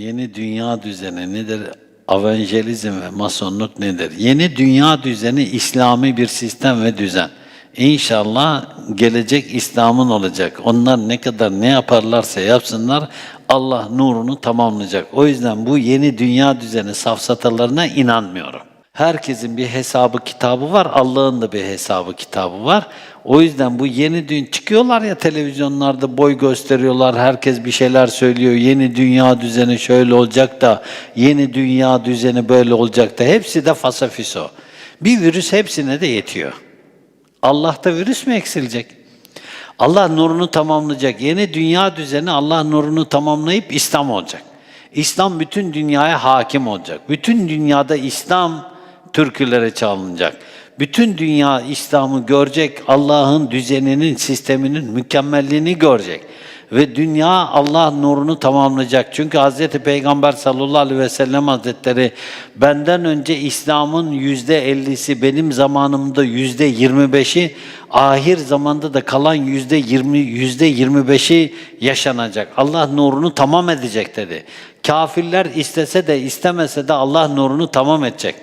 yeni dünya düzeni nedir? Evangelizm ve masonluk nedir? Yeni dünya düzeni İslami bir sistem ve düzen. İnşallah gelecek İslam'ın olacak. Onlar ne kadar ne yaparlarsa yapsınlar Allah nurunu tamamlayacak. O yüzden bu yeni dünya düzeni safsatalarına inanmıyorum. Herkesin bir hesabı kitabı var, Allah'ın da bir hesabı kitabı var. O yüzden bu yeni dün çıkıyorlar ya televizyonlarda boy gösteriyorlar, herkes bir şeyler söylüyor. Yeni dünya düzeni şöyle olacak da, yeni dünya düzeni böyle olacak da. Hepsi de fasafiso. Bir virüs hepsine de yetiyor. Allah'ta virüs mü eksilecek? Allah nurunu tamamlayacak. Yeni dünya düzeni Allah nurunu tamamlayıp İslam olacak. İslam bütün dünyaya hakim olacak. Bütün dünyada İslam türkülere çalınacak. Bütün dünya İslam'ı görecek, Allah'ın düzeninin, sisteminin mükemmelliğini görecek. Ve dünya Allah nurunu tamamlayacak. Çünkü Hz. Peygamber sallallahu aleyhi ve sellem hazretleri benden önce İslam'ın yüzde ellisi, benim zamanımda yüzde yirmi beşi, ahir zamanda da kalan yüzde yirmi, yüzde yirmi beşi yaşanacak. Allah nurunu tamam edecek dedi. Kafirler istese de istemese de Allah nurunu tamam edecek.